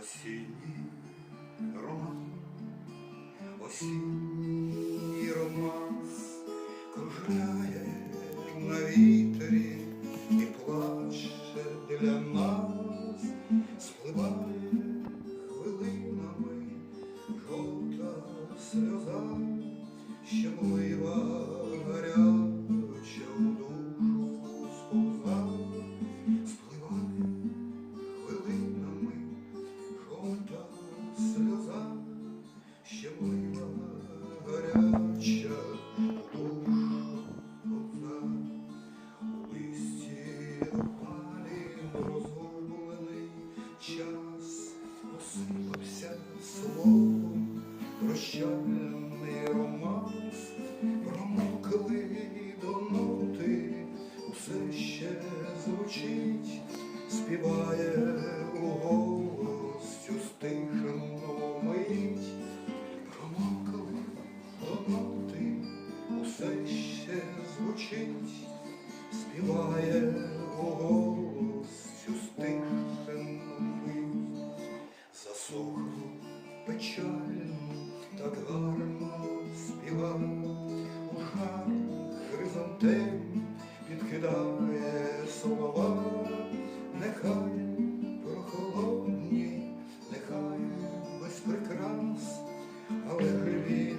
осінній роман, осінній романс кружляє на вітрі і плаче для нас, спливає хвилинами жовта сльоза, щемлива гаряча щемлива гаряча у душу сповза. У листі опалім розгублений час посипався словом прощальний романс, промокли до усе ще звучить, співає співає у голос цю стишену мить, засохло печально, так гарно співа, у жар хризантем підкидає слова, нехай прохолодні, нехай без прикрас, але ж він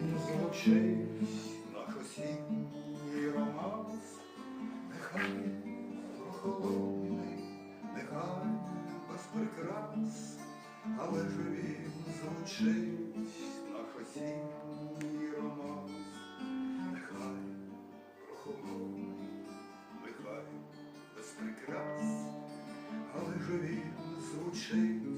але ж він звучить наш осінній романс. Нехай прохолодний, нехай без прикрас, але ж звучить